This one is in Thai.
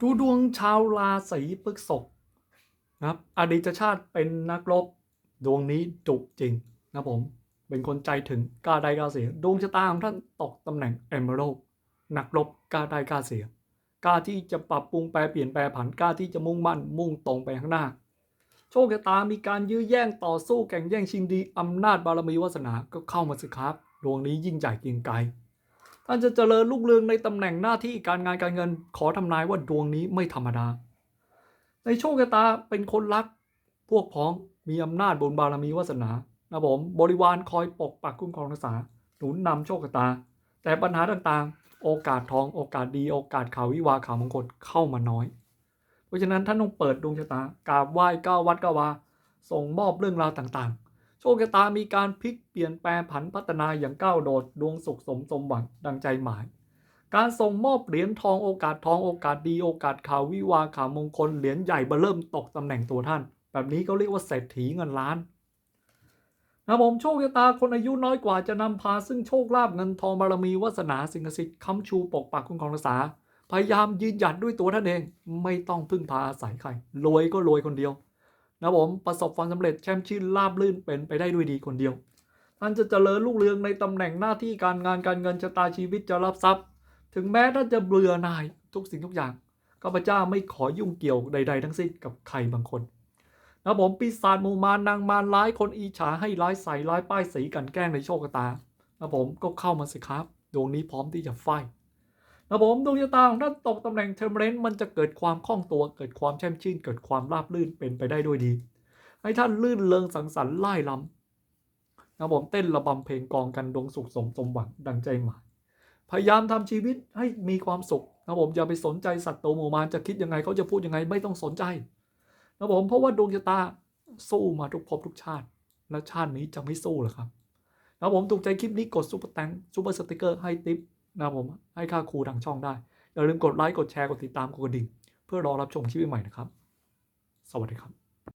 ดูดวงชาวราศีพฤษภนะครับอดีตชาติเป็นนักรบดวงนี้จุกจริงนะผม เป็นคนใจถึงกาได้กาเสีย ดวงชะตาของท่านตกตำแหน่งเอม r รนักรบกาได้กาเสียกล้าที่จะปรับปรุงแปลเปลี่ยนแปลผันกล้าที่จะมุ่งมั่นมุ่งตรงไปข้างหน้า โชคชะตามีการยื้อแย่งต่อสู้แข่งแย่งชิงดีอำนาจบารมีวาสนาก็เข้ามาสิครับ ดวงนี้ยิ่งใหญ่เกียงไกร ท่านจะเจริญรุ่งเรืองในตำแหน่งหน้าที่การงานการเงิน ขอทำนายว่าดวงนี้ไม่ธรรมดา ในโชคชะตาเป็นคนรัก พวกพ้องมีอำนาจบุญบารมีวาสนานะผมบริวารคอยปกปักคุ้มครองรักษาหนุนนำโชคชะตา แต่ปัญหาต่างๆ โอกาสทองโอกาสดี โอกาสข่าววิวาข่าวมงคลเข้ามาน้อย เพราะฉะนั้นท่านต้องเปิดดวงชะตากราบไหว้ก้าววัดก้าววาส่งมอบเรื่องราวต่างๆ โชคชะตามีการพลิกเปลี่ยนแปลงผันพัฒนาอย่างก้าวโดดดวงสุขสมสมหวังดังใจหมาย การส่งมอบเหรียญทองโอกาสทองโอกาสดีโอกาสข่าววิวาข่าวมงคลเหรียญใหญ่เบอเริ่มตกตำแหน่งตัวท่าน แบบนี้เขาเรียกว่าเศรษฐีเงินล้านนะผมโชคชะตาคนอายุน้อยกว่าจะนำพาซึ่งโชคลาภเงินทองบารมีวาสนาสิ่งศักดิ์สิทธิ์ค้ำชูปกปักคุ้มครองรักษา พยายามยืนหยัดด้วยตัวท่านเอง ไม่ต้องพึ่งพาอาศัยใครรวยก็รวยคนเดียว นะผมประสบความสำเร็จแช่มชื่นราบลื่นเป็นไปได้ด้วยดีคนเดียว ท่านจะเจริญรุ่งเรืองในตำแหน่งหน้าที่การงานการเงินชะตาชีวิตจะรับทรัพย์ ถึงแม้ท่านจะเบื่อหน่ายทุกสิ่งทุกอย่างข้าพเจ้าไม่ขอยุ่งเกี่ยวใด ๆ ทั้งสิ้นกับใครบางคนนะผมปีศาจมูมารนางมารร้ายคนอีฉาให้ร้ายใส่ร้ายป้ายสีกันแกล้งในโชคตานะผมก็เข้ามาสิครับ ดวงนี้พร้อมที่จะไฟ นะผมดวงชะตาของท่านตกตำแหน่งเทอร์เมเรนต์มันจะเกิดความคล่องตัว เกิดความแช่มชื่น เกิดความราบรื่นเป็นไปได้ด้วยดี ให้ท่านลื่นเริงสังสรรค์ไล่ลำนะผมเต้นระบำเพลงกองกันดวงสุขสมสมหวังดังใจหมายพยายามทำชีวิตให้มีความสุขนะผมอย่าไปสนใจสัตว์ตัวหมู่มารจะคิดยังไงเขาจะพูดยังไงไม่ต้องสนใจนะผมเพราะว่าดวงชะตาสู้มาทุกภพทุกชาติ และชาตินี้จะไม่สู้หรอครับนะผมถูกใจคลิปนี้กดซุปเปอร์แตงซุปเปอร์สติกเกอร์ให้ติป นะครับผมให้ค่าครูทางช่องได้ อย่าลืมกดไลค์กดแชร์กดติดตามกดกระดิ่งเพื่อรอรับชมคลิปใหม่ๆนะครับ สวัสดีครับ